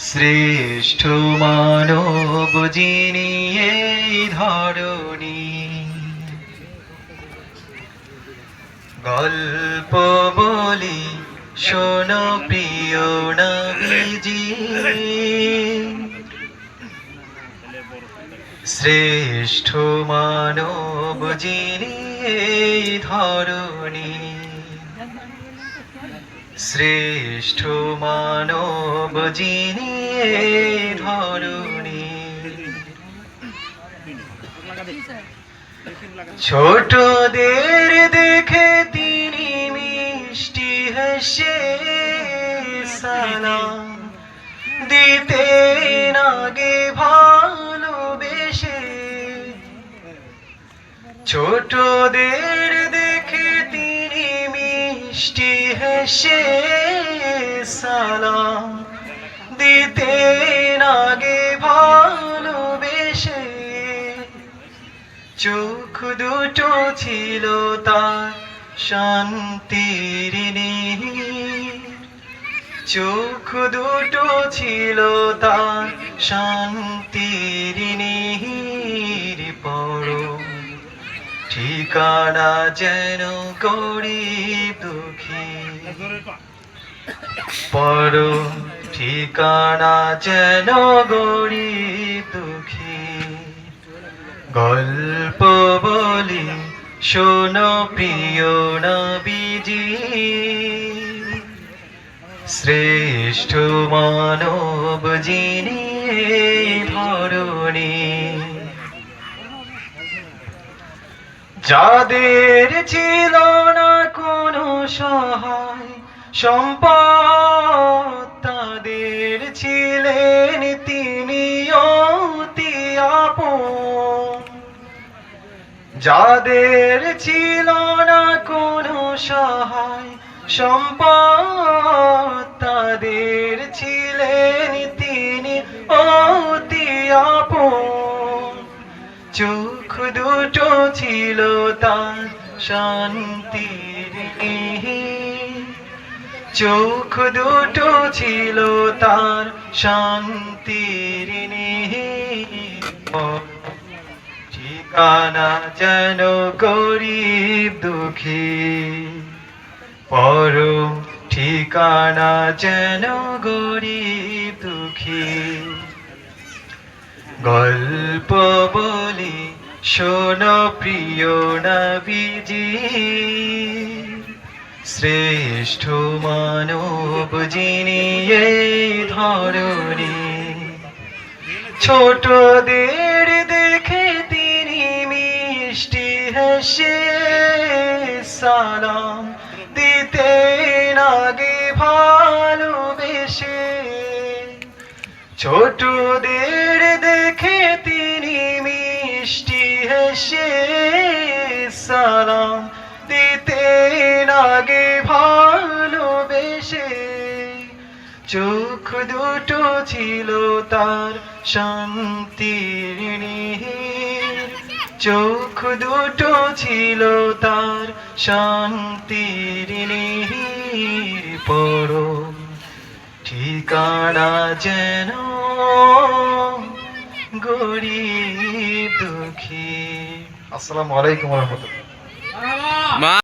শ্রেষ্ঠ মানব যিনি এই ধরণী। গল্প বলি, শোনো প্রিয় নবীজি। শ্রেষ্ঠ মানব যিনি এই ধরণী। শ্রেষ্ঠ মানব যিনি ধরণী। ছোটদের দেখে তিনি মিষ্টি হেসে সালাম দিতেন আগে ভালোবেসে। ছোটদের হেসে সালাম দিতেন আগে ভালোবেসে চোখ দুটো ছিল তার শান্তির চোখ দুটো ছিল তার শান্তির ঠিকানা যেন গরিব দুঃখী। পড়ো ঠিকানা যেন গরিব দুঃখী। গল্প বলি, শোনো প্রিয় নবীজি। শ্রেষ্ঠ মানব যিনি ধরণী যাদের ছিল না কোনো সহায়, সম্পদ তাদের ছিলেন তিনি যাদের ছিল না কোনো সহায়, সম্পদ তাদের ছিলেন চোখ দুটো ছিল তার শান্তির। চোখ দুটো ছিল তার শান্তির। ঠিকানা যেন গরিব দুঃখী পরম ঠিকানা যেন গরিব দুঃখী গল্প বলি, শোনো প্রিয় নবীজি। শ্রেষ্ঠ মানব যিনি এই ধরণী। ছোটদের দেখে তিনি মিষ্টি হেসে সালাম দিতেন আগে ভালোবেসে। ছোটদের সালাম দিতেন আগে ভালোবেসে। চোখ দুটো ছিল তার শান্তির। চোখ দুটো ছিল তার শান্তির পড়ো ঠিকানা যেন গরিব দুঃখী। আসসালামু আলাইকুম রহমতুল্লাহ। Ma